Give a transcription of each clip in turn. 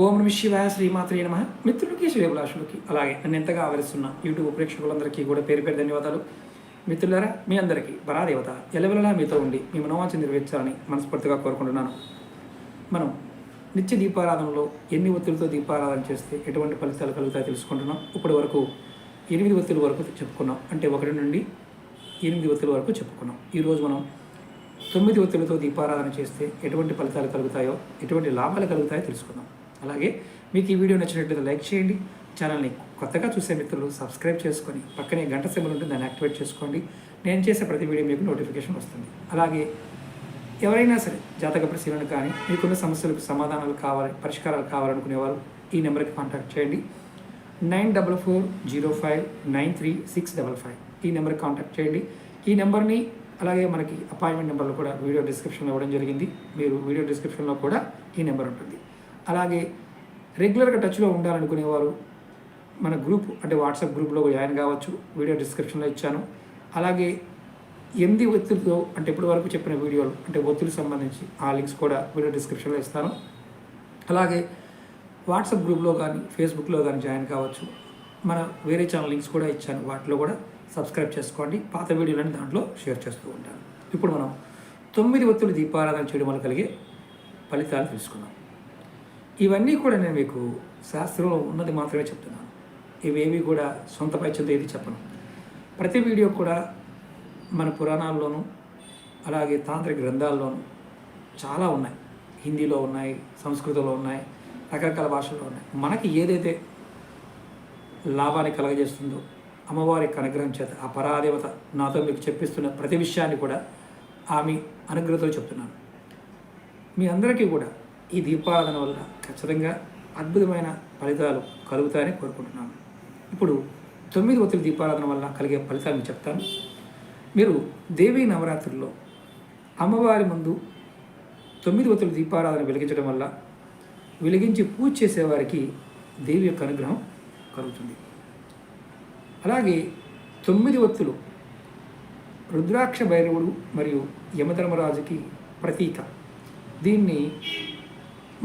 ఓం నమ శివాయ శ్రీమాత్రే నమ. మిత్రులకి శ్రేభిలాషులకి అలాగే నన్ను ఎంతగా ఆవరిస్తున్న యూట్యూబ్ ప్రేక్షకులందరికీ కూడా పేరు పేరు ధన్యవాదాలు. మిత్రులారా మీ అందరికీ పరాదేవత ఎలవెలలా మీతో ఉండి మీ మనోవాంఛ నెరవేర్చాలని మనస్ఫూర్తిగా కోరుకుంటున్నాను. మనం నిత్య దీపారాధనలో ఎన్ని ఒత్తులతో దీపారాధన చేస్తే ఎటువంటి ఫలితాలు కలుగుతాయో తెలుసుకుంటున్నాం. ఇప్పటి వరకు ఎనిమిది ఒత్తుల వరకు చెప్పుకున్నాం. అంటే ఒకటి నుండి ఎనిమిది ఒత్తుల వరకు చెప్పుకున్నాం. ఈరోజు మనం తొమ్మిది ఒత్తులతో దీపారాధన చేస్తే ఎటువంటి ఫలితాలు కలుగుతాయో ఎటువంటి లాభాలు కలుగుతాయో తెలుసుకుందాం. అలాగే మీకు ఈ వీడియో నచ్చినట్లయితే లైక్ చేయండి. ఛానల్ని కొత్తగా చూసే మిత్రులు సబ్స్క్రైబ్ చేసుకొని పక్కనే గంట సింబల్ ఉంటుంది దాన్ని యాక్టివేట్ చేసుకోండి. నేను చేసే ప్రతి వీడియో మీకు నోటిఫికేషన్ వస్తుంది. అలాగే ఎవరైనా సరే జాతక పరిశీలన కానీ మీకున్న సమస్యలకు సమాధానాలు కావాలి పరిష్కారాలు కావాలనుకునేవారు ఈ నెంబర్కి కాంటాక్ట్ చేయండి. Nine double four zero five nine three six double five ఈ నెంబర్కి కాంటాక్ట్ చేయండి. ఈ నెంబర్ని అలాగే మనకి అపాయింట్మెంట్ నెంబర్లు కూడా వీడియో డిస్క్రిప్షన్లో ఇవ్వడం జరిగింది. మీరు వీడియో డిస్క్రిప్షన్లో కూడా ఈ నెంబర్ ఉంటుంది. అలాగే రెగ్యులర్గా టచ్లో ఉండాలనుకునేవారు మన గ్రూప్ అంటే వాట్సాప్ గ్రూప్లో జాయిన్ కావచ్చు వీడియో డిస్క్రిప్షన్లో ఇచ్చాను. అలాగే ఎనిమిది ఒత్తిడితో అంటే ఇప్పటి వరకు చెప్పిన వీడియోలు అంటే ఒత్తిడికి సంబంధించి ఆ లింక్స్ కూడా వీడియో డిస్క్రిప్షన్లో ఇస్తాను. అలాగే వాట్సాప్ గ్రూప్లో కానీ ఫేస్బుక్లో కానీ జాయిన్ కావచ్చు. మన వేరే ఛానల్ లింక్స్ కూడా ఇచ్చాను. వాటిలో కూడా సబ్స్క్రైబ్ చేసుకోండి. పాత వీడియోలని దాంట్లో షేర్ చేస్తూ ఉంటాను. ఇప్పుడు మనం తొమ్మిది ఒత్తిడి దీపారాధన చేయడం వల్ల కలిగే ఫలితాలు తెలుసుకుందాం. ఇవన్నీ కూడా నేను మీకు శాస్త్రంలో ఉన్నది మాత్రమే చెప్తున్నాను. ఇవేవి కూడా సొంత పైచంతో ఏది చెప్పను. ప్రతి వీడియో కూడా మన పురాణాల్లోనూ అలాగే తాంత్రిక గ్రంథాల్లోనూ చాలా ఉన్నాయి. హిందీలో ఉన్నాయి సంస్కృతంలో ఉన్నాయి రకరకాల భాషల్లో ఉన్నాయి. మనకి ఏదైతే లాభాన్ని కలగజేస్తుందో అమ్మవారి అనుగ్రహం చేత ఆ పరాదేవత నాతో మీకు చెప్పిస్తున్న ప్రతి విషయాన్ని కూడా ఆమె అనుగ్రహతో చెప్తున్నాను. మీ అందరికీ కూడా ఈ దీపారాధన వల్ల ఖచ్చితంగా అద్భుతమైన ఫలితాలు కలుగుతాయని కోరుకుంటున్నాను. ఇప్పుడు తొమ్మిది ఒత్తిడి దీపారాధన వల్ల కలిగే ఫలితాలు మీకు చెప్తాను. మీరు దేవీ నవరాత్రుల్లో అమ్మవారి ముందు తొమ్మిది ఒత్తులు దీపారాధన వెలిగించడం వల్ల వెలిగించి పూజ చేసేవారికి దేవి యొక్క అనుగ్రహం కలుగుతుంది. అలాగే తొమ్మిది ఒత్తులు రుద్రాక్ష భైరవుడు మరియు యమధర్మరాజుకి ప్రతీక. దీన్ని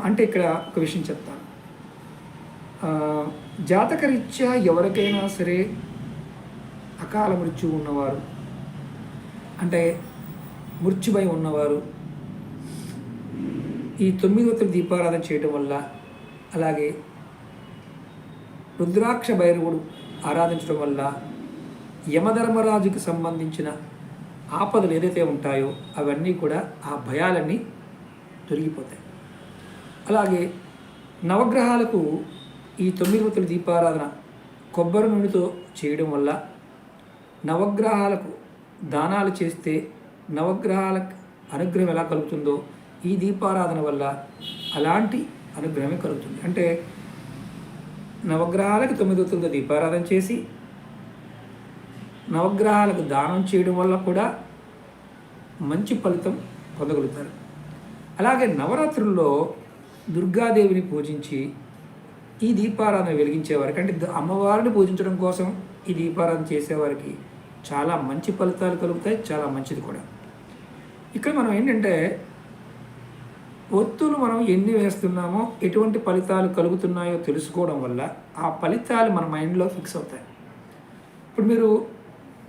అంటే ఇక్కడ ఒక విషయం చెప్తాను. జాతకరీత్యా ఎవరికైనా సరే అకాల మృత్యు ఉన్నవారు అంటే మృత్యుభయం ఉన్నవారు ఈ తొమ్మిది ఒత్తులు దీపారాధన చేయడం వల్ల అలాగే రుద్రాక్ష భైరవుడు ఆరాధించడం వల్ల యమధర్మరాజుకి సంబంధించిన ఆపదలు ఏదైతే ఉంటాయో అవన్నీ కూడా ఆ భయాలన్నీ తొలగిపోతాయి. అలాగే నవగ్రహాలకు ఈ తొమ్మిది ఒత్తుల దీపారాధన కొబ్బరి నూనెతో చేయడం వల్ల నవగ్రహాలకు దానాలు చేస్తే నవగ్రహాలకు అనుగ్రహం ఎలా కలుగుతుందో ఈ దీపారాధన వల్ల అలాంటి అనుగ్రహమే కలుగుతుంది. అంటే నవగ్రహాలకు తొమ్మిది ఒత్తులతో దీపారాధన చేసి నవగ్రహాలకు దానం చేయడం వల్ల కూడా మంచి ఫలితం పొందగలుగుతారు. అలాగే నవరాత్రుల్లో దుర్గాదేవిని పూజించి ఈ దీపారాధన వెలిగించేవారికి అంటే అమ్మవారిని పూజించడం కోసం ఈ దీపారాధన చేసేవారికి చాలా మంచి ఫలితాలు కలుగుతాయి చాలా మంచిది కూడా. ఇక్కడ మనం ఏంటంటే ఒత్తులు మనం ఎన్ని వేస్తున్నామో ఎటువంటి ఫలితాలు కలుగుతున్నాయో తెలుసుకోవడం వల్ల ఆ ఫలితాలు మన మైండ్లో ఫిక్స్ అవుతాయి. ఇప్పుడు మీరు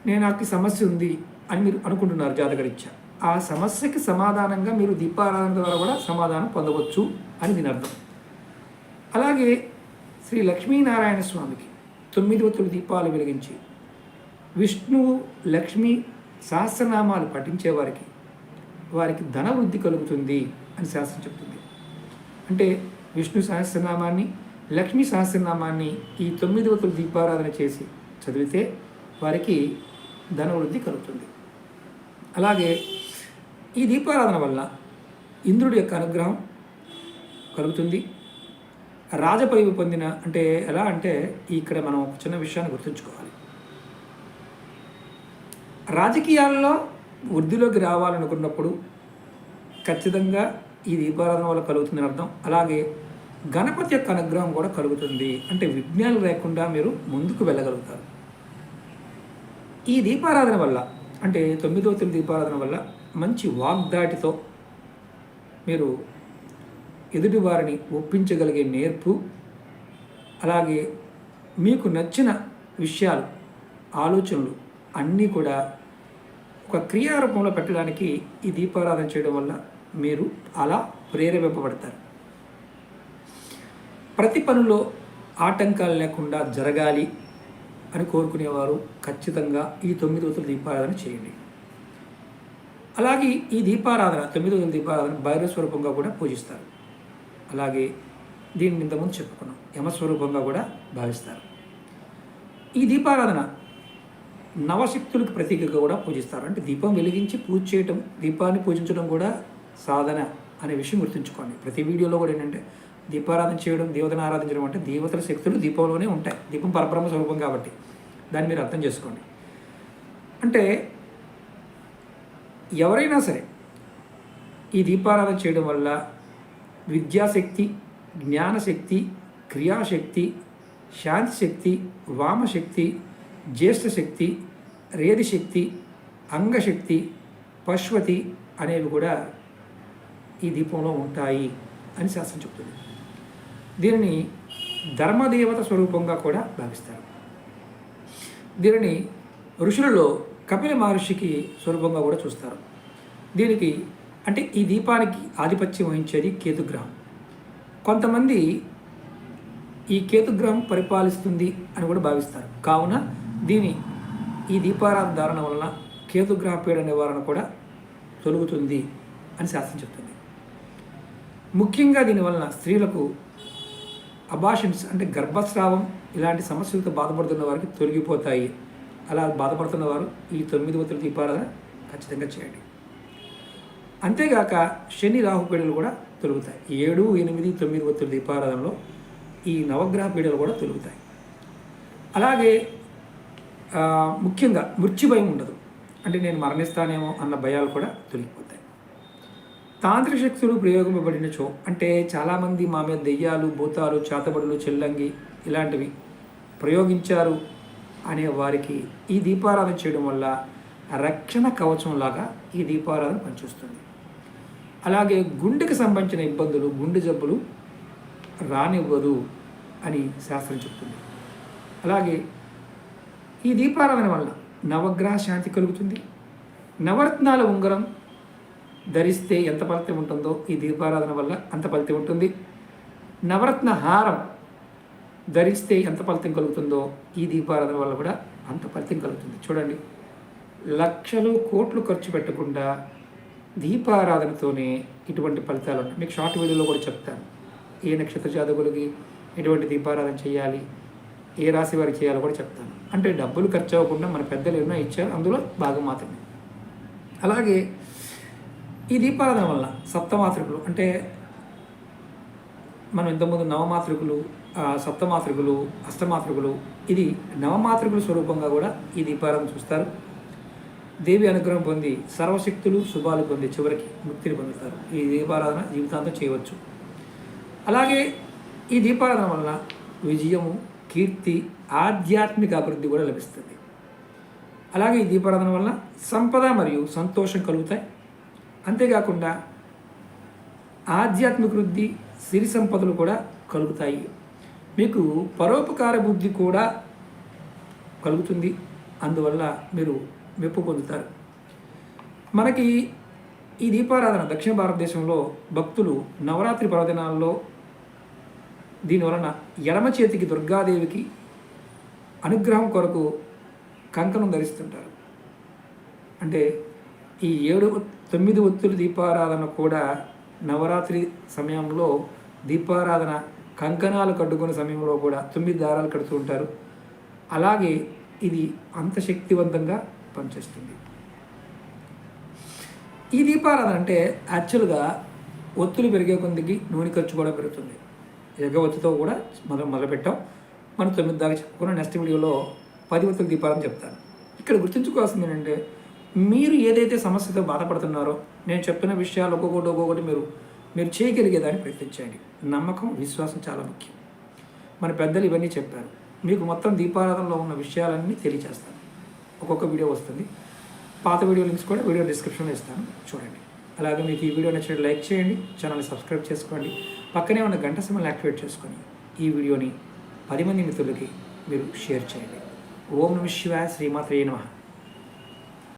నేను నాకు సమస్య ఉంది అని మీరు అనుకుంటున్నారు జాతకరీత్యా. ఆ సమస్యకి సమాధానంగా మీరు దీపారాధన ద్వారా కూడా సమాధానం పొందవచ్చు. అని దీని అర్థం. అలాగే శ్రీ లక్ష్మీనారాయణ స్వామికి తొమ్మిది ఒత్తులు దీపాలు వెలిగించి విష్ణువు లక్ష్మి సహస్రనామాలు పఠించే వారికి వారికి ధన వృద్ధి కలుగుతుంది అని శాస్త్రం చెప్తుంది. అంటే విష్ణు సహస్రనామాన్ని లక్ష్మీ సహస్రనామాన్ని ఈ తొమ్మిది ఒత్తులు దీపారాధన చేసి చదివితే వారికి ధనవృద్ధి కలుగుతుంది. అలాగే ఈ దీపారాధన వల్ల ఇంద్రుడి యొక్క అనుగ్రహం కలుగుతుంది. రాజపదవి పొందిన అంటే ఎలా అంటే ఇక్కడ మనం ఒక చిన్న విషయాన్ని గుర్తుంచుకోవాలి. రాజకీయాల్లో వృద్ధిలోకి రావాలనుకున్నప్పుడు ఖచ్చితంగా ఈ దీపారాధన వల్ల కలుగుతుందని అర్థం. అలాగే గణపతి యొక్క అనుగ్రహం కూడా కలుగుతుంది. అంటే విఘ్నాలు లేకుండా మీరు ముందుకు వెళ్ళగలుగుతారు. ఈ దీపారాధన వల్ల అంటే తొమ్మిదో తొలి దీపారాధన వల్ల మంచి వాగ్దాటితో మీరు ఎదుటివారిని ఒప్పించగలిగే నేర్పు అలాగే మీకు నచ్చిన విషయాలు ఆలోచనలు అన్నీ కూడా ఒక క్రియారూపంలో పెట్టడానికి ఈ దీపారాధన చేయడం వల్ల మీరు అలా ప్రేరేపింపబడతారు. ప్రతి పనిలో ఆటంకాలు లేకుండా జరగాలి అని కోరుకునేవారు ఖచ్చితంగా ఈ తొమ్మిది రోజుల దీపారాధన చేయండి. అలాగే ఈ దీపారాధన తొమ్మిది రోజుల దీపారాధన భైరవ స్వరూపంగా కూడా పూజిస్తారు. అలాగే దీన్ని ఇంతకుముందు చెప్పుకున్నాం. యమస్వరూపంగా కూడా భావిస్తారు. ఈ దీపారాధన నవశక్తులకు ప్రతీకగా కూడా పూజిస్తారు. అంటే దీపం వెలిగించి పూజ చేయటం దీపాన్ని పూజించడం కూడా సాధన అనే విషయం గుర్తుంచుకోండి. ప్రతి వీడియోలో కూడా ఏంటంటే దీపారాధన చేయడం దేవతను ఆరాధించడం అంటే దేవతల శక్తులు దీపంలోనే ఉంటాయి. దీపం పరబ్రహ్మ స్వరూపం కాబట్టి దాన్ని మీరు అర్థం చేసుకోండి. అంటే ఎవరైనా సరే ఈ దీపారాధన చేయడం వల్ల విద్యాశక్తి జ్ఞానశక్తి క్రియాశక్తి శాంతిశక్తి వామశక్తి జ్యేష్ఠశక్తి రేదిశక్తి అంగశక్తి పశ్వతి అనేవి కూడా ఈ దీపంలో ఉంటాయి అని శాస్త్రం చెప్తుంది దీనిని ధర్మదేవత స్వరూపంగా కూడా భావిస్తారు. దీనిని ఋషులలో కపిల మహర్షికి స్వరూపంగా కూడా చూస్తారు. దీనికి అంటే ఈ దీపానికి ఆధిపత్యం వహించేది కేతుగ్రహం. కొంతమంది ఈ కేతుగ్రహం పరిపాలిస్తుంది అని కూడా భావిస్తారు. కావున దీని ఈ దీపారాధన ధారణ వలన కేతుగ్రహ పీడ నివారణ కూడా తొలుగుతుంది అని శాస్త్రం చెప్తుంది. ముఖ్యంగా దీనివలన స్త్రీలకు అబాషన్స్ అంటే గర్భస్రావం ఇలాంటి సమస్యలతో బాధపడుతున్న వారికి తొలగిపోతాయి. అలా బాధపడుతున్న వారు ఈ తొమ్మిది ఒత్తుల దీపారాధన ఖచ్చితంగా చేయండి. అంతేగాక శని రాహు పీడలు కూడా తొలుగుతాయి. ఏడు ఎనిమిది తొమ్మిది ఒత్తుల దీపారాధనలో ఈ నవగ్రహ పీడలు కూడా తొలుగుతాయి. అలాగే ముఖ్యంగా మృత్యు భయం ఉండదు. అంటే నేను మరణిస్తానేమో అన్న భయాలు కూడా తొలగిపోతాయి. తాంత్రిక శక్తులు ప్రయోగింపబడిన చో అంటే చాలామంది మా మీద దెయ్యాలు భూతాలు చేతబడులు చెల్లంగి ఇలాంటివి ప్రయోగించారు అనే వారికి ఈ దీపారాధన చేయడం వల్ల రక్షణ కవచంలాగా ఈ దీపారాధన పనిచేస్తుంది. అలాగే గుండెకి సంబంధించిన ఇబ్బందులు గుండె జబ్బులు రానివ్వదు అని శాస్త్రం చెప్తుంది. అలాగే ఈ దీపారాధన వల్ల నవగ్రహ శాంతి కలుగుతుంది. నవరత్నాల ఉంగరం ధరిస్తే ఎంత ఫలితం ఉంటుందో ఈ దీపారాధన వల్ల అంత ఫలితం ఉంటుంది. నవరత్న హారం ధరిస్తే ఎంత ఫలితం కలుగుతుందో ఈ దీపారాధన వల్ల కూడా అంత ఫలితం కలుగుతుంది. చూడండి లక్షలు కోట్లు ఖర్చు పెట్టకుండా దీపారాధనతోనే ఇటువంటి ఫలితాలు ఉంటాయి. మీకు షార్ట్ వీడియోలో కూడా చెప్తాను. ఏ నక్షత్ర జాతకులకి ఎటువంటి దీపారాధన చేయాలి? ఏ రాశి వారికి చేయాలో కూడా చెప్తాను. అంటే డబ్బులు ఖర్చు అవ్వకుండా మన పెద్దలు ఎన్నో ఇచ్చారు అందులో భాగం మాత్రమే. అలాగే ఈ దీపారాధన వల్ల సప్తమాతృకులు అంటే మనం ఇంతకుముందు నవమాతృకులు సప్తమాతృకులు అష్టమాతృకులు ఇది నవమాతృకుల స్వరూపంగా కూడా ఈ దీపారాధన చూస్తారు. దేవి అనుగ్రహం పొంది సర్వశక్తులు శుభాలు పొంది చివరికి ముక్తిని పొందుతారు. ఈ దీపారాధన జీవితాంతం చేయవచ్చు. అలాగే ఈ దీపారాధన వలన విజయము కీర్తి ఆధ్యాత్మిక అభివృద్ధి కూడా లభిస్తుంది. అలాగే ఈ దీపారాధన వలన సంపద మరియు సంతోషం కలుగుతాయి. అంతేకాకుండా ఆధ్యాత్మిక వృద్ధి సిరి సంపదలు కూడా కలుగుతాయి. మీకు పరోపకార బుద్ధి కూడా కలుగుతుంది. అందువల్ల మీరు మెప్పు పొందుతారు. మనకి ఈ దీపారాధన దక్షిణ భారతదేశంలో భక్తులు నవరాత్రి పర్వదినాల్లో దీని వలన ఎడమ చేతికి దుర్గాదేవికి అనుగ్రహం కొరకు కంకణం ధరిస్తుంటారు. అంటే ఈ ఏడు తొమ్మిది ఒత్తుల దీపారాధన కూడా నవరాత్రి సమయంలో దీపారాధన కంకణాలు కట్టుకునే సమయంలో కూడా తొమ్మిది దారాలు కడుతూ ఉంటారు. అలాగే ఇది అంత శక్తివంతంగా పనిచేస్తుంది. ఈ దీపారాధన అంటే యాక్చువల్గా ఒత్తులు పెరిగే కొందికి నూనె ఖర్చు కూడా పెరుగుతుంది. ఎగవత్తుతో కూడా మనం మొదలుపెట్టాం. మనం తొమ్మిది దాకా చెప్పుకున్న నెక్స్ట్ వీడియోలో పది ఒత్తుల దీపారాధన చెప్తాను. ఇక్కడ గుర్తుంచుకోవాల్సింది ఏంటంటే మీరు ఏదైతే సమస్యతో బాధపడుతున్నారో నేను చెప్తున్న విషయాలు ఒక్కొక్కటి ఒక్కొక్కటి మీరు మీరు చేయగలిగేదాన్ని ప్రయత్నించండి. నమ్మకం విశ్వాసం చాలా ముఖ్యం. మన పెద్దలు ఇవన్నీ చెప్పారు. మీకు మొత్తం దీపారాధనలో ఉన్న విషయాలన్నీ తెలియజేస్తాను. ఒక్కొక్క వీడియో వస్తుంది. పాత వీడియో లింక్స్ కూడా వీడియో డిస్క్రిప్షన్లో ఇస్తాను. చూడండి. అలాగే మీకు ఈ వీడియో నచ్చినట్టు లైక్ చేయండి ఛానల్ని సబ్స్క్రైబ్ చేసుకోండి పక్కనే ఉన్న గంట సమయాన్ని యాక్టివేట్ చేసుకొని ఈ వీడియోని పది మంది మిత్రులకి మీరు షేర్ చేయండి. ఓం నమ శివాయ శ్రీమాత్రే నమః.